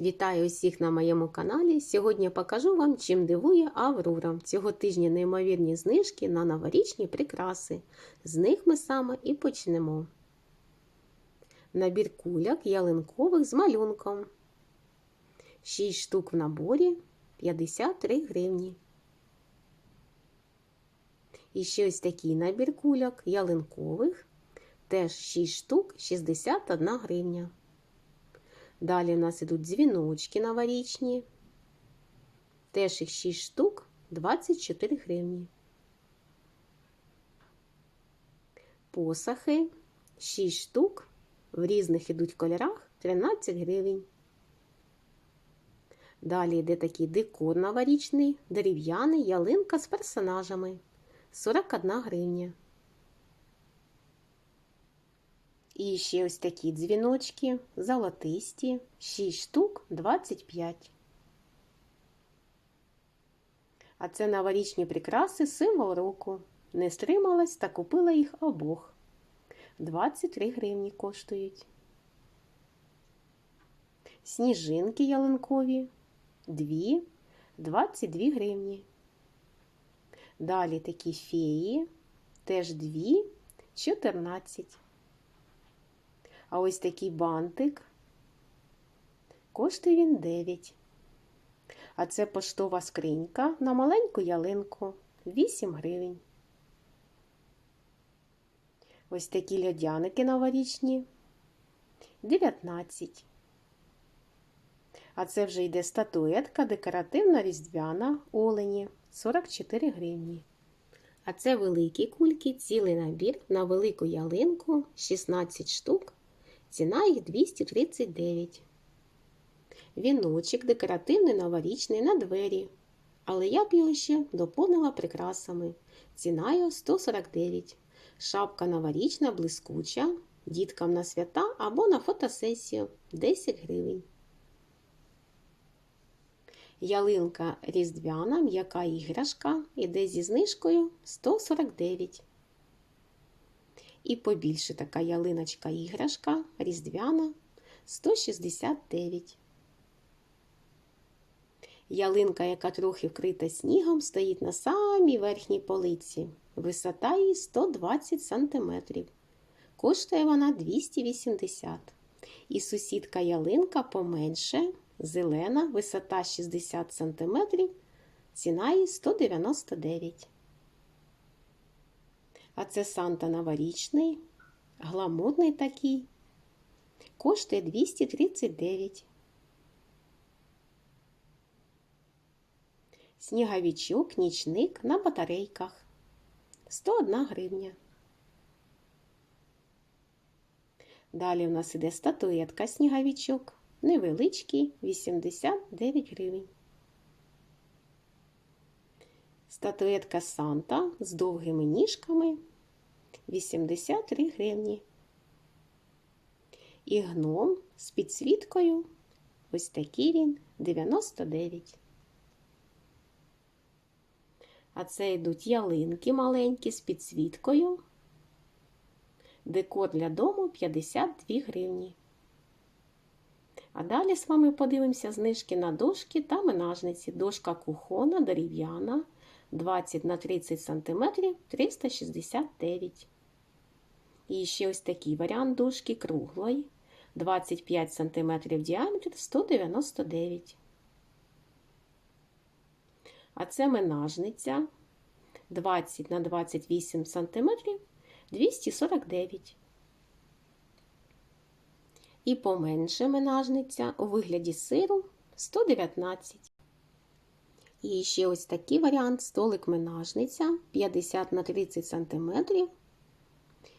Вітаю усіх на моєму каналі. Сьогодні покажу вам, чим дивує Аврора. Цього тижня неймовірні знижки на новорічні прикраси. З них ми саме і почнемо. Набір куляк ялинкових з малюнком. 6 штук в наборі 53 гривні. І ще ось такий набір куляк ялинкових. Теж 6 штук 61 гривня. Далі у нас ідуть дзвіночки новорічні. Теж їх 6 штук 24 гривні. Посахи 6 штук. В різних ідуть кольорах 13 гривень. Далі йде такий декор новорічний, дерев'яний ялинка з персонажами 41 гривня. І ще ось такі дзвіночки, золотисті, 6 штук 25. А це новорічні прикраси, символ року. Не стрималась та купила їх обох. 23 гривні коштують. Сніжинки ялинкові 2, 22 гривні. Далі такі феї, теж 2, 14. А ось такий бантик. Коштує він 9. А це поштова скринька на маленьку ялинку 8 гривень. Ось такі льодяники новорічні 19. А це вже йде статуетка декоративна різдвяна олені 44 гривні. А це великі кульки, цілий набір на велику ялинку 16 штук. Ціна їх 239. Віночок декоративний новорічний на двері. Але я б його ще доповнила прикрасами. Ціна його 149. Шапка новорічна, блискуча, діткам на свята або на фотосесію 10 гривень. Ялинка різдвяна, м'яка іграшка іде зі знижкою 149. І побільше така ялиночка іграшка різдвяна 169. Ялинка, яка трохи вкрита снігом, стоїть на самій верхній полиці. Висота її 120 см. Коштує вона 280 І сусідка ялинка поменше, зелена, висота 60 см, ціна її 199 а це Санта новорічний, гламурний такий. Коштує 239. Сніговичок, нічник на батарейках 101 гривня. Далі у нас іде статуетка сніговичок, невеличкий 89 гривень. Статуетка Санта з довгими ніжками 83 гривні. І гном з підсвіткою. Ось такий він 99. А це йдуть ялинки маленькі з підсвіткою. Декор для дому 52 гривні. А далі з вами подивимося знижки на дошки та менажниці. Дошка кухона дерев'яна 20 на 30 см 369. І ще ось такий варіант дужки круглої. 25 см діаметр 199. А це менажниця 20 на 28 см 249. І поменше менажниця у вигляді сиру 119. І ще ось такий варіант столик менажниця 50 на 30 см.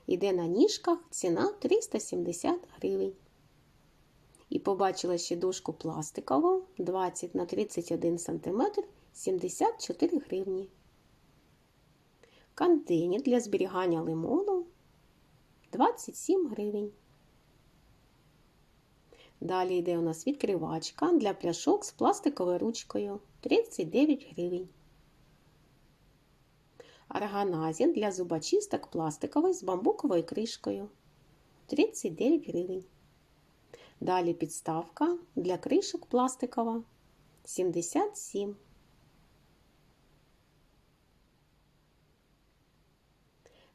Іде на ніжках ціна 370 гривень. І побачила ще дошку пластикову 20 на 31 см 74 гривні. Контейнер для зберігання лимону 27 гривень. Далі йде у нас відкривачка для пляшок з пластиковою ручкою 39 гривень. Арганазін для зубочисток пластиковий з бамбуковою кришкою 39 гривень. Далі підставка для кришок пластикова 77.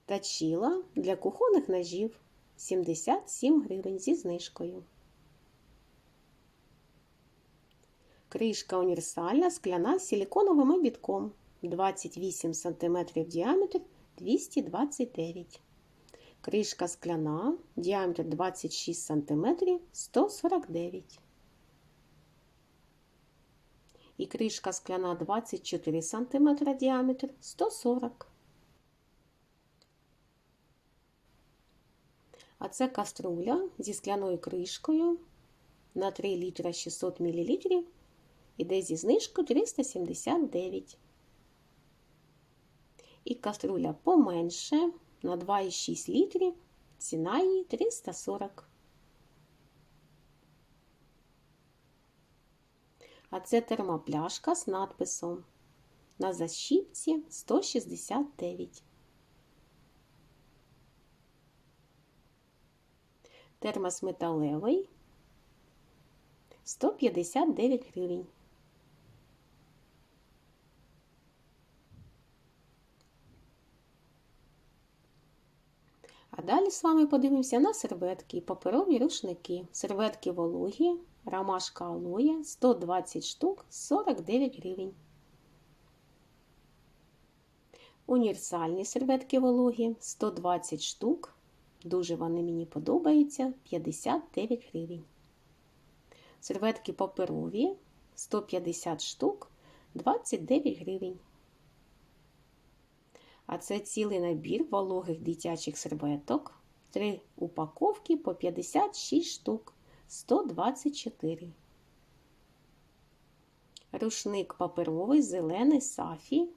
Тачіла для кухонних ножів 77 гривень зі знижкою. Кришка універсальна скляна з силіконовим обідком. 28 см діаметр 229 Кришка скляна, діаметр 26 см 149 І кришка скляна 24 см діаметр 140 А це каструля зі скляною кришкою на 3 літра 600 мл. Іде зі знижкою 379. І каструля поменше на 2,6 літрів. Ціна її 340. А це термопляшка з надписом на защіпці 169. Термос металевий 159 гривень. А далі з вами подивимося на серветки і паперові рушники. Серветки вологі, ромашка алоє 120 штук 49 гривень. Універсальні серветки вологі 120 штук. Дуже вони мені подобаються 59 гривень. Серветки паперові 150 штук 29 гривень. А це цілий набір вологих дитячих серветок. Три упаковки по 56 штук 124. Рушник паперовий зелений сафі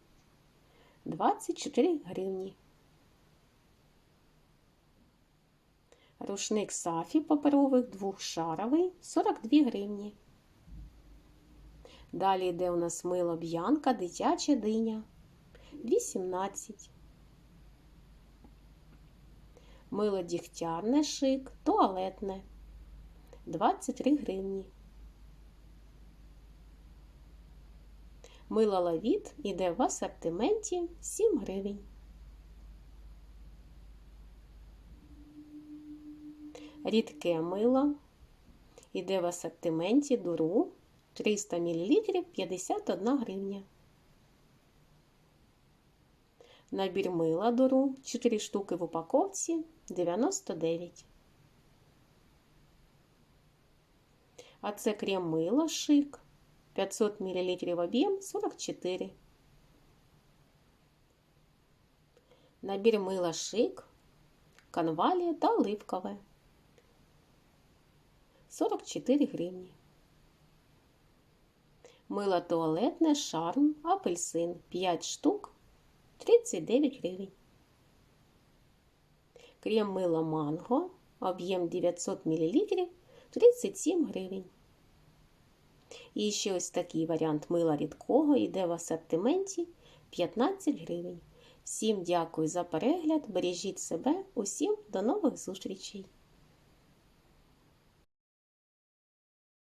24 гривні. Рушник сафі паперових двохшаровий 42 гривні. Далі йде у нас мило б'янка, дитяча диня 18. Мило дігтярне шик, туалетне 23 гривні. Мило лавіт іде в асортименті 7 гривень. Рідке мило іде в асортименті дуру 300 мл 51 гривня. Набір мила дуру 4 штуки в упаковці 99. А це крем мило шик 500 мл об'єм 44. Набір мила шик, канвалія та оливкове 44 гривні. Мило туалетне шарм апельсин 5 штук 39 гривень. Крем мила манго, об'єм 900 мл 37 гривень. І ще ось такий варіант мила рідкого йде в асортименті 15 гривень. Всім дякую за перегляд, бережіть себе, усім до нових зустрічей!